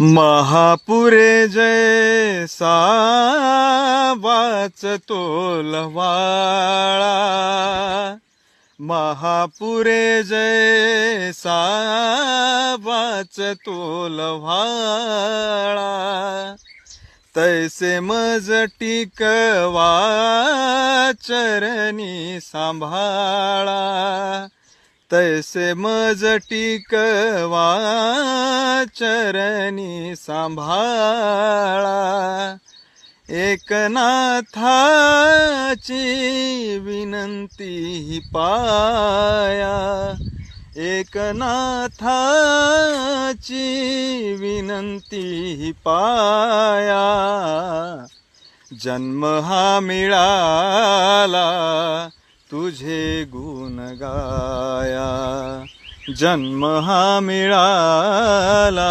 महापुरे जय वाच तोलवाळा महापुरे जय वाच तोलवाळा तैसे मज टिकवा चरणी सांभाळा। तैसे मज टिकवा चरणी सांभाळा। एकनाथाची विनंती ही पाया। एकनाथाची विनंती ही पाया। जन्म हा मिळाला तुझे गुण गाया जन्म हा मिळाला.